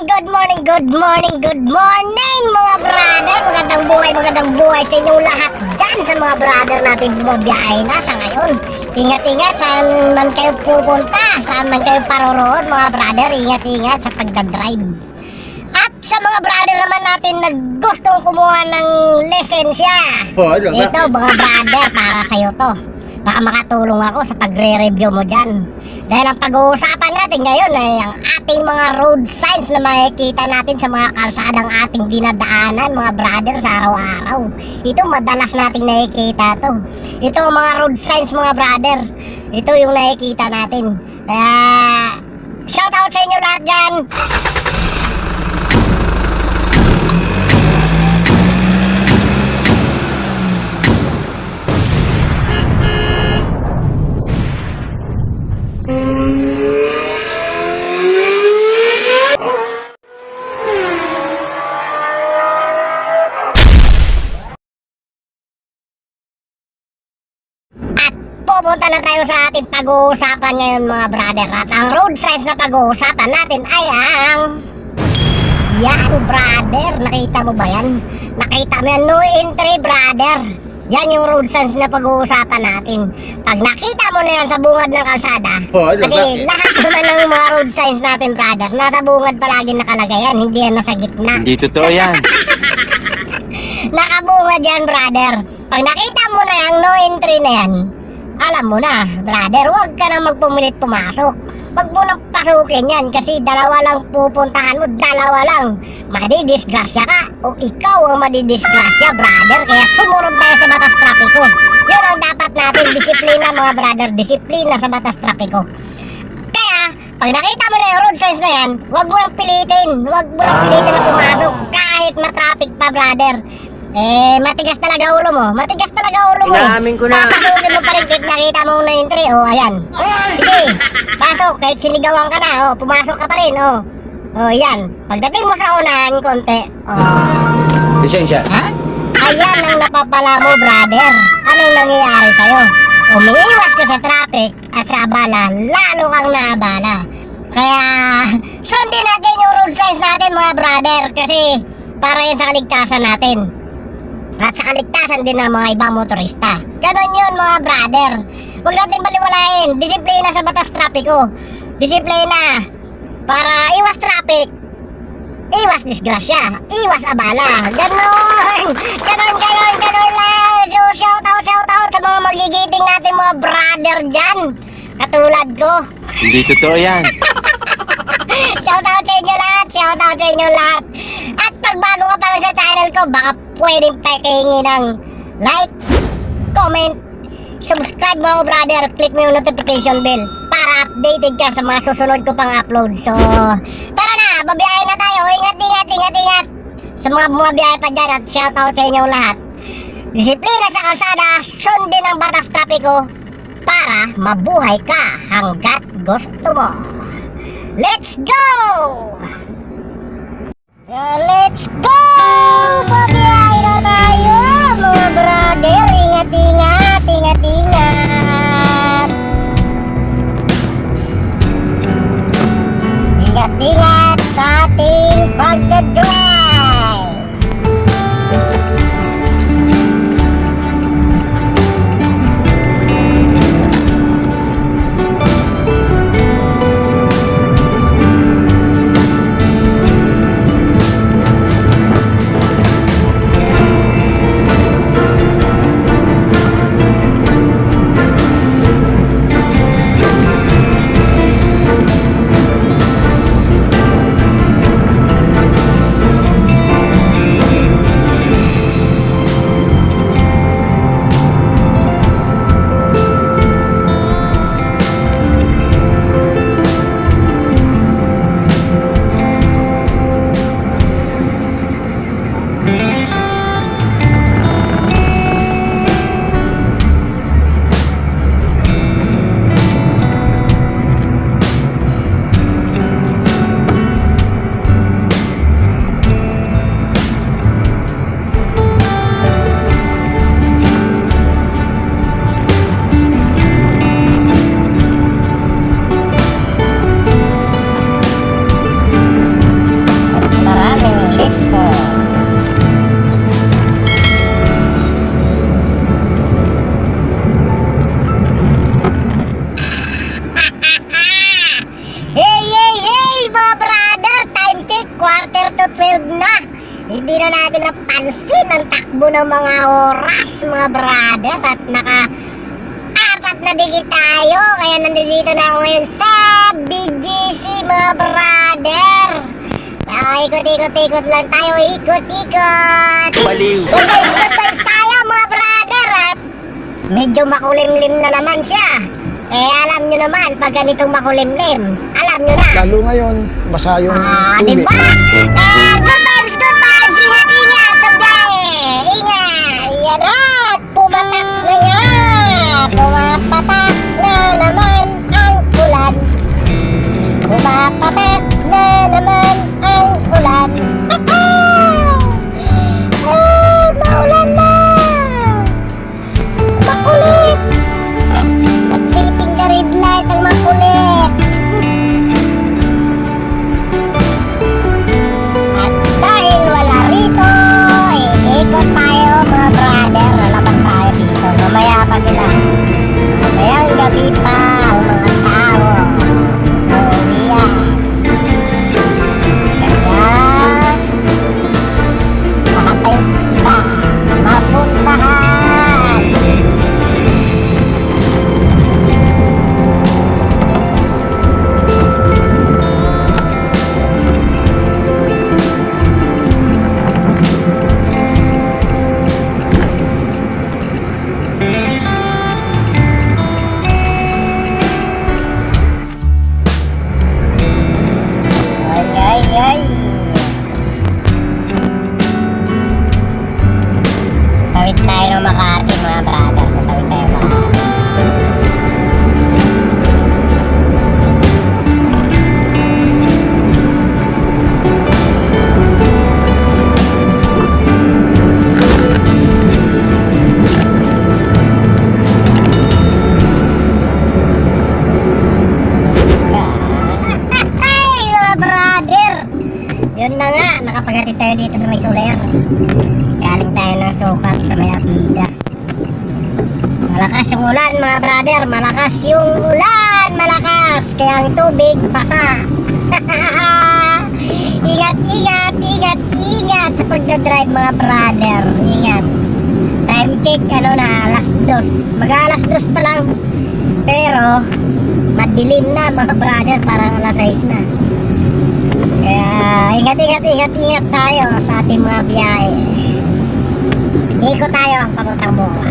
morning, good morning, good morning, good morning mga brother! Magandang buhay, magandang buhay sa inyong lahat dyan sa mga brother natin bumabiyahe na sa ngayon. Ingat-ingat saan man kayo pupunta, saan man kayo paroroon mga brother, ingat-ingat sa pagdadrive. At sa mga brother naman natin na gustong kumuha ng lisensya, Oh, ito mga brother, para sa'yo to. Baka makatulong ako sa pagre-review mo dyan. Dahil ang pag-uusapan natin ngayon ay ang ating mga road signs na makikita natin sa mga kalsadang ating dinadaanan mga brother sa araw-araw. Ito madalas nating nakikita to. Ito ang mga road signs mga brother. Ito yung nakikita natin. Kaya shout out sa inyo lahat dyan. At pupunta na tayo sa ating pag-uusapan ngayon mga brother. At ang road signs na pag-uusapan natin ay ang... Yan brother, nakita mo ba yan? Nakita mo yan, no entry brother. Yan yung road signs na pag-uusapan natin. Pag nakita mo na yan sa bungad ng kalsada, Oh, kasi lahat naman ng mga road signs natin brother, nasa bungad palagi nakalagay yan, hindi yan nasa gitna. Hindi totoo yan. Nakabunga dyan, brother. Pag nakita mo na yung no entry na yan, alam mo na, brother, huwag ka na magpumilit pumasok. Huwag mo nang pasukin yan kasi dalawa lang pupuntahan mo, dalawa lang. Madidisgrasya ka o ikaw ang madidisgrasya, brother. Kaya sumunod tayo sa batas trapiko. Yun ang dapat natin, disiplina mga brother, disiplina sa batas trapiko. Kaya, pag nakita mo na yung road signs na yan, huwag mo nang pilitin. Huwag mo nang pilitin na pumasok kahit matraffic pa, brother. Eh, matigas talaga ulo mo. Matigas talaga ulo mo. Inaamin ko na. Papasukin mo pa rin kahit nakita mo na entry. Oh, ayan. Sige, pasok. Kahit sinigawan ka na, oh, pumasok ka pa rin, oh. Oh, yan. Pagdating mo sa unahan, konti. Oh. Lisensya. Ha? Ayan ang napapala mo, brother. Anong nangyayari sa'yo? Umiiwas ka sa traffic at sa abala, lalo kang naabala. Kaya, sundin natin yung road signs natin, mga brother, kasi para yan sa kaligtasan natin. At sa kaligtasan din ng mga ibang motorista. Ganon yun, mga brother. Huwag natin baliwalain. Disiplina sa batas trapiko. Disiplina. Para iwas traffic, Iwas disgrasya, iwas abala. Ganon! Ganon, ganon, ganon lang. So, shout out, shout out sa mga magigiting natin mga brother dyan. Katulad ko. Hindi totoo yan. Shout out sa inyo lahat, shout out sa inyo lahat. At pag bago ka pa lang ko, baka pwedeng pakihingi ng like, comment, subscribe mo ako brother, click mo yung notification bell para updated ka sa mga susunod ko pang upload. So, tara na, babiyahe na tayo. Ingat, ingat, ingat, ingat. Sa mga bumabiyahe pa dyan at shout out sa inyong lahat. Disiplina sa kalsada, sundin ang batas trapiko para mabuhay ka hanggat gusto mo. Let's go! Mga brother, time check, quarter to 12 na. Hindi na natin napansin ang takbo ng mga oras, mga brother, at naka apat na digit tayo. Kaya nandito na ako ngayon sa BGC, mga brother. Kaya ikot-ikot-ikot lang tayo, ikot-ikot. Baliw. Good vibes, good vibes tayo, mga brother, at medyo makulimlim na naman siya. Eh, alam nyo naman, pag ganitong makulimlim, alam nyo na. Lalo ngayon, basa yung Ah, tubig. ba? Eh, good vibes, good vibes. Ingat, ingat sa biyahe. Ingat. Yan at pumatak na nga. Pumapatak na naman ang ulan. Pumapatak na naman ang ulan. Dito sa may soler. Galing tayo ng sukat sa may abida. Malakas yung ulan, mga brother. Malakas yung ulan, malakas. Kaya ang tubig, basa. ingat, ingat, ingat, ingat sa pagdadrive, mga brother. Ingat. Time check, ano na, alas dos. Mag alas dos pa lang. Pero, madilim na, mga brother. Parang alas 6 na. Kaya ingat, ingat, ingat, ingat tayo sa ating mga biyahe. Ikot tayo papuntang Moa.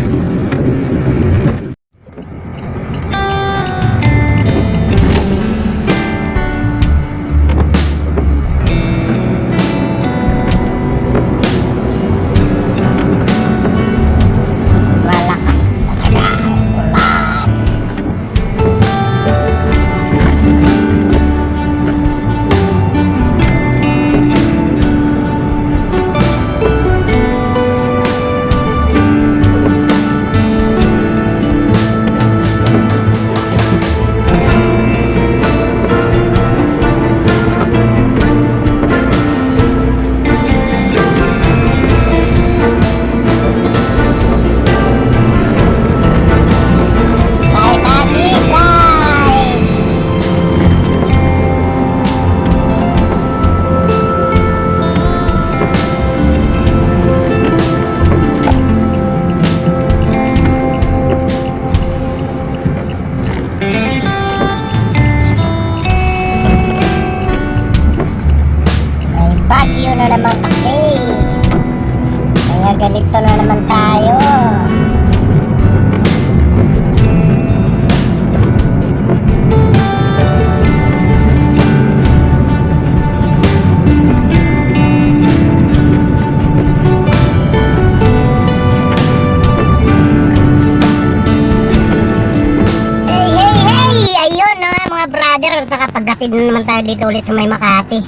Brother, nakapagdatid na naman tayo dito ulit sa may Makati.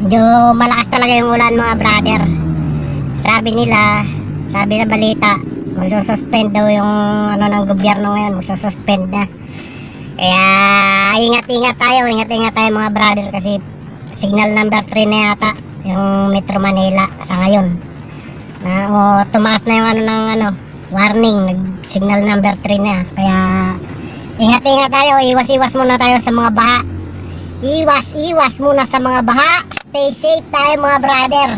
Medyo malakas talaga yung ulan mga brother. Sabi nila, sabi sa balita, magsususpend daw yung ano ng gobyerno ngayon, magsususpend na. Kaya ingat-ingat tayo, ingat-ingat tayo mga brother kasi signal number 3 na yata yung Metro Manila sa ngayon. Na, o tumaas na yung ano ng ano, warning, nag signal number 3 na. Kaya ingat-ingat tayo, iwas-iwas muna tayo sa mga baha. iwas, iwas muna sa mga baha. Stay safe tayo mga brother.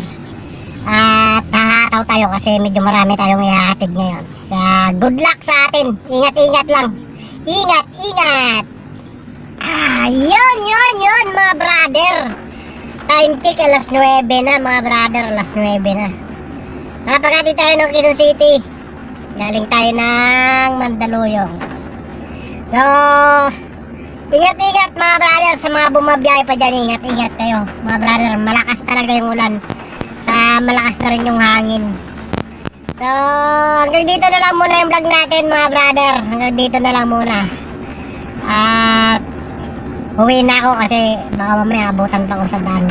At hahataw tayo kasi medyo marami tayong ihahatid ngayon. Kaya good luck sa atin. Ingat, ingat lang. Ingat, ingat. Ah, yun, yun, mga brother. Time check, alas 9 na mga brother, alas 9 na. Nakapagati tayo ng Quezon City. Galing tayo ng Mandaluyong. So, ingat-ingat mga brother sa mga bumabiyahe pa dyan. Ingat-ingat kayo mga brother. Malakas talaga yung ulan. Sa malakas na rin yung hangin. So, hanggang dito na lang muna yung vlog natin mga brother. Hanggang dito na lang muna. At uwi na ako kasi baka mamaya abutan pa ako sa daan.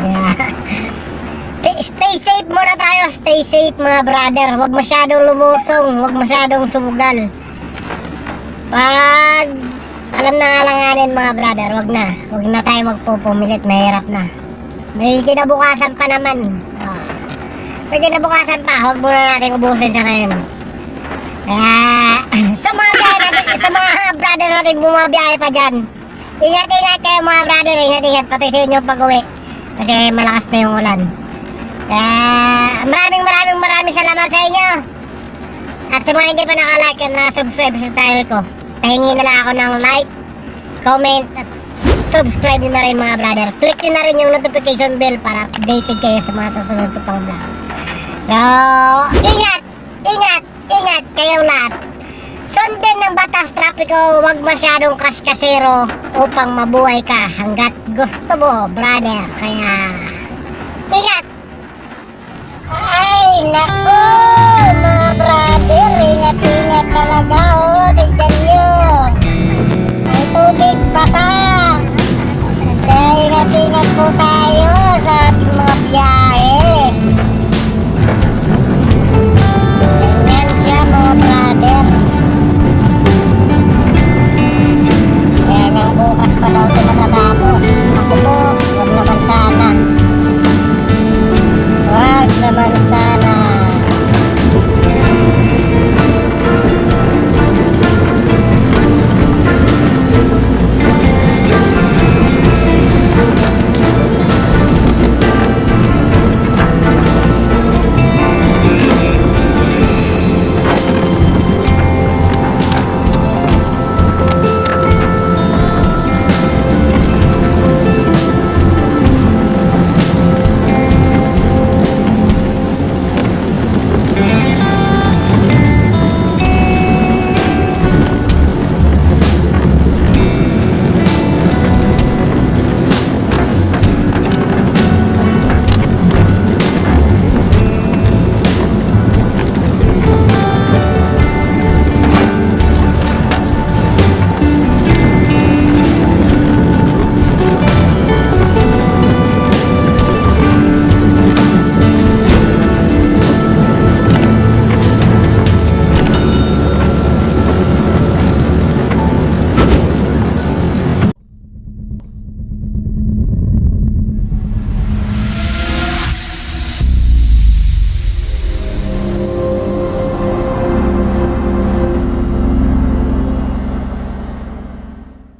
Stay safe muna tayo. Stay safe mga brother. Huwag masyadong lumusong. Huwag masyadong sumugal. Pag alam na alanganin mga brother, wag na. Wag na tayo magpupumilit. Mahirap na. May kinabukasan pa naman. May kinabukasan pa. Huwag muna natin ubusin sa ngayon. Kaya sa mga natin, sa mga brother natin bumabiyahe pa dyan. Ingat-ingat kayo mga brother. Ingat-ingat pati sa inyo pag-uwi. Kasi malakas na yung ulan. Kaya maraming maraming maraming salamat sa inyo. At sa mga hindi pa nakalike at na-subscribe sa channel ko, pahingi na lang ako ng like, comment, at subscribe nyo na rin mga brother. Click nyo na rin yung notification bell para updated kayo sa mga susunod ko pang vlog. So, ingat! Ingat! Ingat kayong lahat! Sundin ng batas trapiko, huwag masyadong kaskasero upang mabuhay ka hanggat gusto mo, brother. Kaya, ingat! Ay, naku! Brother, ingat-ingat talaga, oh. Tignan nyo. Ang tubig sa